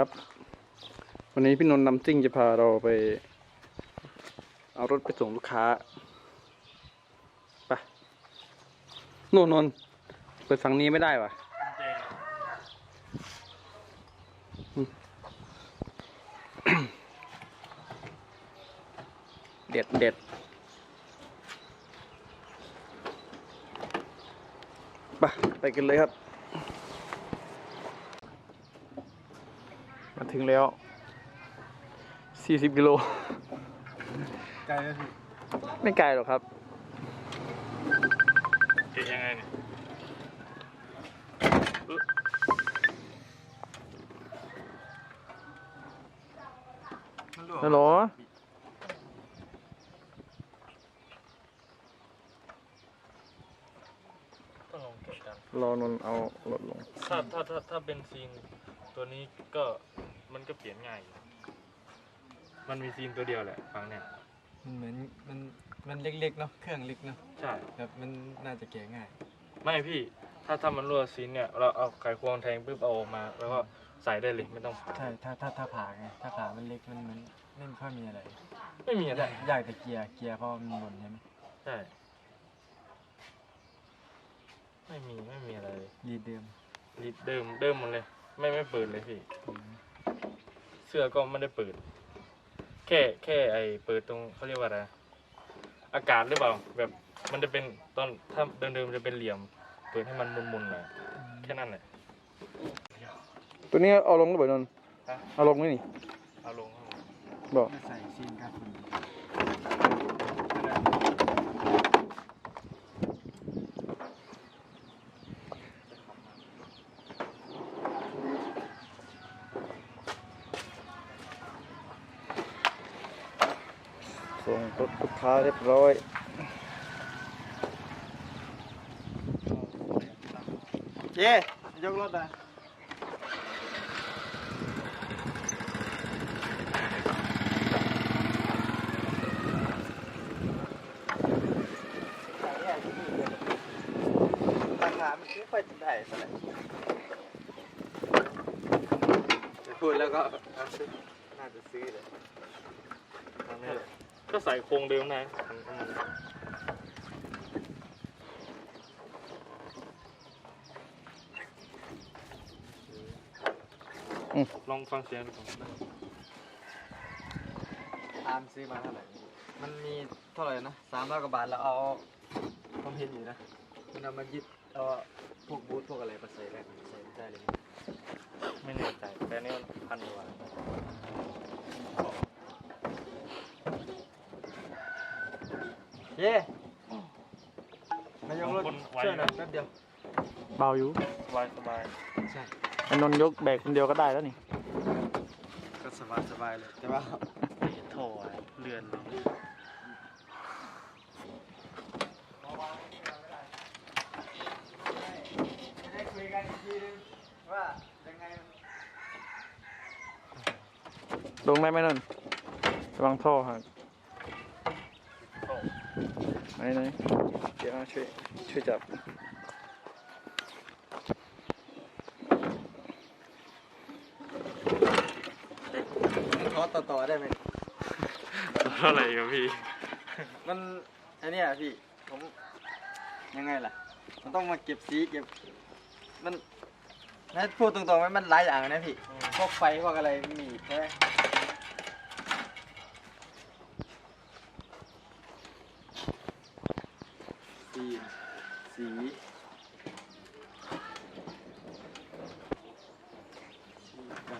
ครับ วันนี้พี่นนท์นำซิ่งจะพาเราไป เอารถไปส่งลูกค้าไปโน่นนนท์เปิดฝั่งนี้ไม่ได้วะเด็ดเด็ดไปไปกันเลยครับ มาถึงแล้ว 40 กิโล ไกลแล้วพี่ไม่ไกลหรอกครับเก็บยังไงเนี่ยอึ๊ะมันรั่วฮัลโหลต้องลองเก็บกัน รอนนท์เอารถลง ถ้าถ้าถ้าถ้าเบนซีนตัวนี้ก็มันก็เปลี่ยนง่ายอยู่มันมีซีนตัวเดียวแหละฟังเนี่ยมันเหมือนมันมันเล็กๆเนาะเครื่องเล็กเนาะใช่ แบบมันน่าจะแกะง่าย ไม่พี่ ถ้าถ้ามันรั่วซีนเนี่ย เราเอาไขควงแทงปุ๊บเอาออกมา แล้วก็ใส่ได้เลยไม่ต้องผ่าใช่ถ้าถ้าถ้าผ่าไงถ้าผ่ามันเล็กมันมันไม่ค่อยมีอะไรไม่มีอะไรยากยากแต่เกียร์เกียร์เพราะมันหมุนใช่ไหมใช่ ไม่มีไม่มีอะไรเลยรีดเดิมรีดเดิมเดิมหมดเลย ไม่ไม่เปิดเลยพี่ เสื้อก็ไม่ได้เปิด แค่แค่ไอเปิดตรงเขาเรียกว่าอะไรนะอากาศหรือเปล่า แบบมันจะเป็นตอนถ้าเดิมๆจะเป็นเหลี่ยม เปิดให้มันมุนๆหน่อยแค่นั้นแหละ ตัวนี้เอาลงหรือเปล่านนท์ฮะ เอาลงไหมนี่เอาลงข้างบนบอกไม่ใส่ซีนครับคุ ส่งรถลูกค้าเรียบร้อยเย้ยกรถอะราคามันไม่ค่อยจะได้เท่าไหร่พูดแล้วก็เอาซื้อน่าจะซื้อเลยทางนี้แหละ ก็ใส่โครงเดิมนะมันก็มันลองฟังเสียงดูก่อนอาร์มซื้อมาเท่าไหร่ มันมีเท่าไหร่นะสามร้อยกว่าบาทแล้วเอาผมเห็นอยู่นะ มันเอามายึดเอาพวกบูทพวกอะไรมาใส่ได้ใส่ได้เลย ไม่แน่ใจแต่อันนี่มันพันกว่า เย้มายกรถช่วยหน่อยแป๊บเดียวเบาอยู่สบายสบายใช่ไอ้นนท์ยกแบกคนเดียวก็ได้แล้วนี่ก็สบายสบายเลยแต่ว่าโถยเลื่อนเลยได้คุยกันอีกทีนึงว่ายังไงลงได้ไหมนนท์ระวังท่อหักโถ่ ไหนไหนเดี๋ยวช่วยช่วยจับขอต่อต่อได้ไหมเท่าไหร่ครับพี่ มันไอเนี้ยพี่ผมยังไงล่ะ มันต้องมาเก็บสีเก็บ มันนะพูดตรงๆไหมมันหลายอย่างนะพี่อืมพวกไฟพวกอะไรมีใช่ไหมสีสีสีกันฝุ่น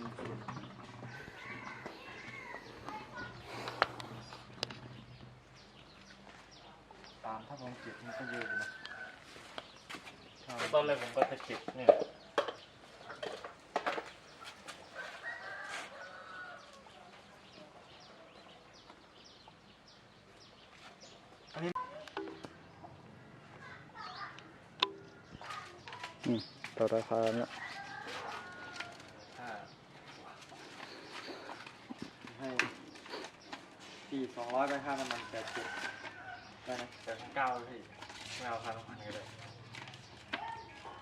ตามถ้าผมเก็บมันก็เยอะอยู่นะตอนแรกผมก็จะเก็บเนี่ยอืมต่อราคาเนี่ย อ่าให้พี่ สองร้อยไปค่าน้ำมันแปดสิบได้ไหมแต่เก้าเลยพี่ไม่เอาพันพันก็ได้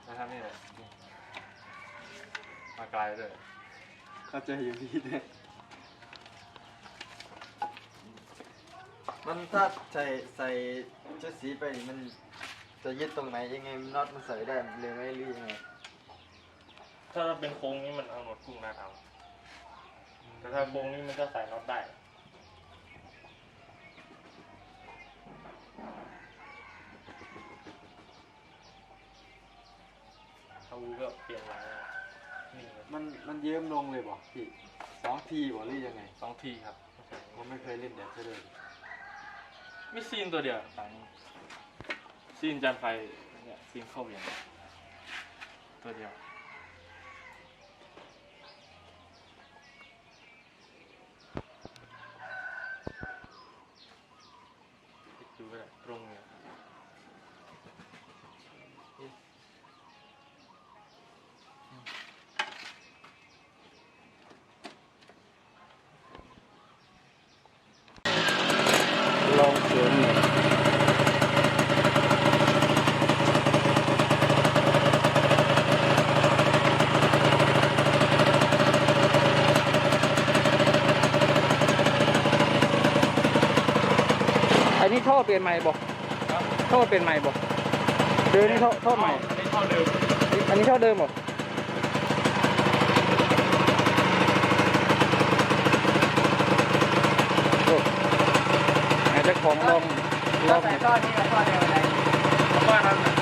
นะครับนี่แหละมาไกลเลยเข้าใจอยู่พี่เนี่ยมันถ้าใส่ใส่ชุดสีไปนี่มันจะยึดตรงไหนยังไงน็อตมันใส่ได้เลยไหมหรือยังไงถ้าเป็นโค้งนี้มันเอาหนวดกุ้งนาเอาแต่ถ้าโค้งนี้มันก็ใส่น็อตได้ เขาก็เปลี่ยนหลายนี่เลยมันมันเยิ้มลงเลยบอกพี่สองทีบอกหรือยังไงสองทีครับผมไม่เคยเล่นแดนเซอร์เลยมีซีนตัวเดียวฝั่งนี้ซีนจานไฟเนี่ยซีนเข้าเวียนตัวเดียว ดูก็ได้ตรงเนี่ย ลอง เสียงหน่อยอันนี้ท่อเปลี่ยนใหม่บอกท่อเปลี่ยนใหม่บอกเดิมนี่ท่อท่อใหม่ไม่เท่าเดิม อันนี้ท่อเดิมเหรอโอ้อาจจะ ของลองลองใส่ก้อนนี้กับก้อนเดียวกันเลยเพราะว่านั้นน่ะ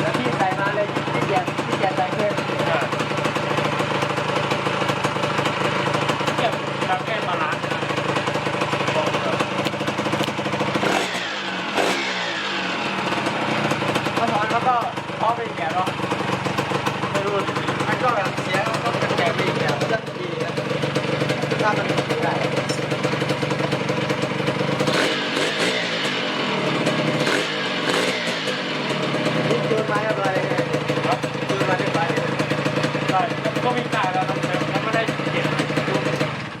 แล้วพี่ใส่มาเลยที่เกียจที่เกียจใส่เพิ่มใช่เนี่ยทำแค่มาล้างนะบอกเลย เขาถอนเขาก็เขาไปเกียจเนาะ ไม่รู้ดิ มันก็แบบเสียงก็เป็นแกะไปเกียจมันจะดีนะถ้ามันได้นี่จูนมาเรียบร้อยเลยไง ครับ จูนมาเรียบร้อยเลย ใช่ก็มีกายแล้วนะแต่มันไม่ได้เก็บดู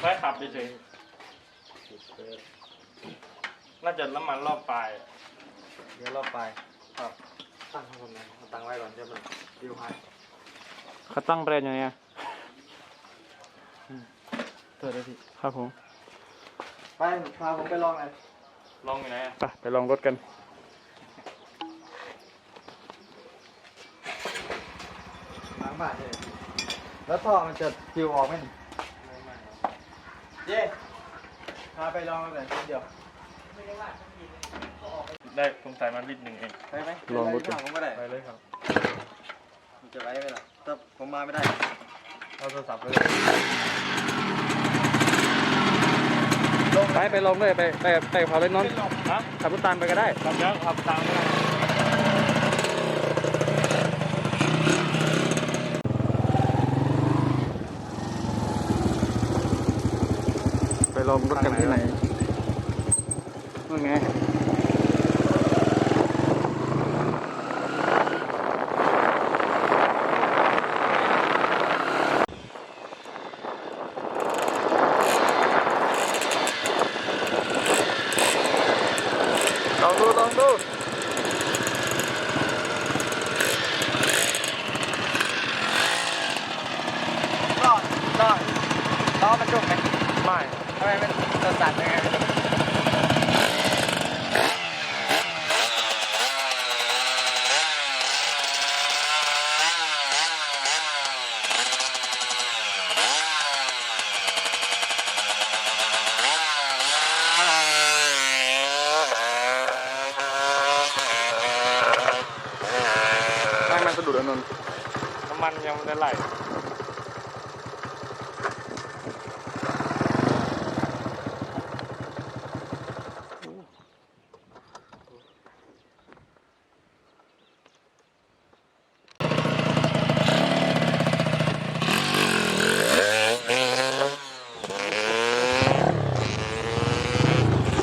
ไว้ขับเฉยๆน่าจะน้ำมันรอบปลายอะ เดี๋ยวรอบไปครับตั้งข้างบนเลยเอาตั้งไว้ก่อนเดี๋ยวมันดิวหาย เขาตั้งแบรนด์ยังไงอะเกิดเลยพี่ครับผม ไปพาผมไปลองเลยลองอยู่ไหนอะไปไปลองรถกันล้างบาทเลยแล้วท่อมันจะฟิวออกไหมนี่เย้พาไปลองเลยทีเดียวได้ผมใส่มาลิตรหนึ่งเอง ไปไหมลองรถกันผมก็ได้ ไปเลยครับมัน จะไว้ไหมล่ะถ้าผมมาไม่ได้ เอาโทรศัพท์ไปเลยไปไปลองด้วยไปไปไปกับเขาเลยนนท์ฮะขับรถตามไปก็ได้ขับแล้วขับตามไม่ได้ไปลองรถกันที่ไหนนู่นไง องดูลองดูก็ก็ล้อมันจุกไหมไม่ทำไมมันสั่นๆยังไงไม่มั นนน้ำมันยังไม่ได้ไหล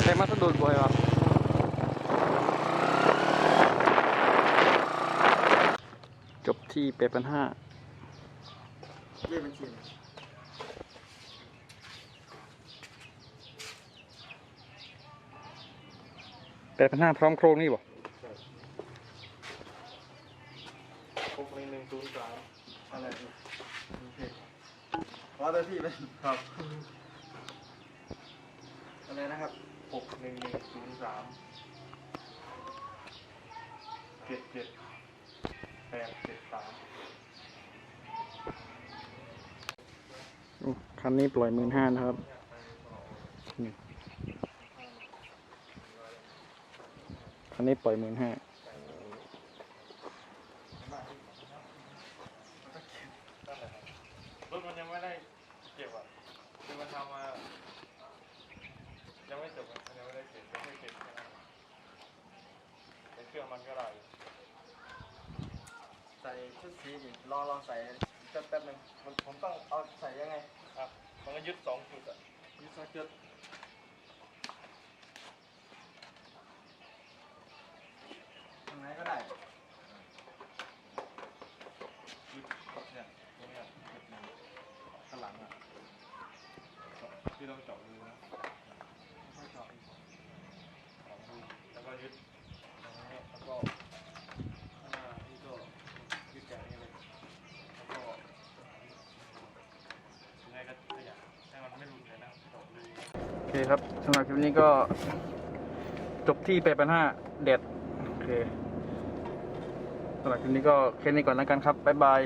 ใช้มันสะดุดบ่อยเหรอ จบที่แปดพันห้าเรียกบัญชีไหมแปดพันห้าพร้อมโครงนี่บ่พกหนึ่งหนึ่งศูนย์สามอะไรพี่อแต่พี่เป็นครับอะไรนะครับหกหนึ่งหนึ่งศูนย์สามเจ็ดเจ็ดแปดเจ็ดสาม โอ้ คันนี้ปล่อยหมื่นห้านะครับนี่คันนี้ปล่อยหมื่นห้าถมันยังไม่ได้เก็บอะคือมันทำมายังไม่จบมันยังไม่ได้เก็บยังไม่เก็บแต่เครื่องมันก็ได้ใส่ชุดสีอีกลองลองใส่แป๊บแป๊บหนึงมันผมต้องเอาใส่ยังไง มันก็ยึดสองจุดอะยึดสองจุดตรงไหนก็ได้ ยึดเนี่ยตรงเนี้ยยึดหนึ่งข้างหลังอะที่ต้องเจาะรูนะไม่เจาะอีกสองรูแล้วก็ยึดตรงนี้แล้วก็ข้างหน้านี่ก็ยึดอย่างนี้เลยแล้วก็ยังไงก็ขยับให้มันไม่หลุดเลยนะเจาะรู โอเคครับ สำหรับคลิปนี้ก็จบที่แปดพันห้าเด็ดโอเคสำหรับคลิปนี้ก็แค่นี้ก่อนแล้วกันครับ บ๊ายบาย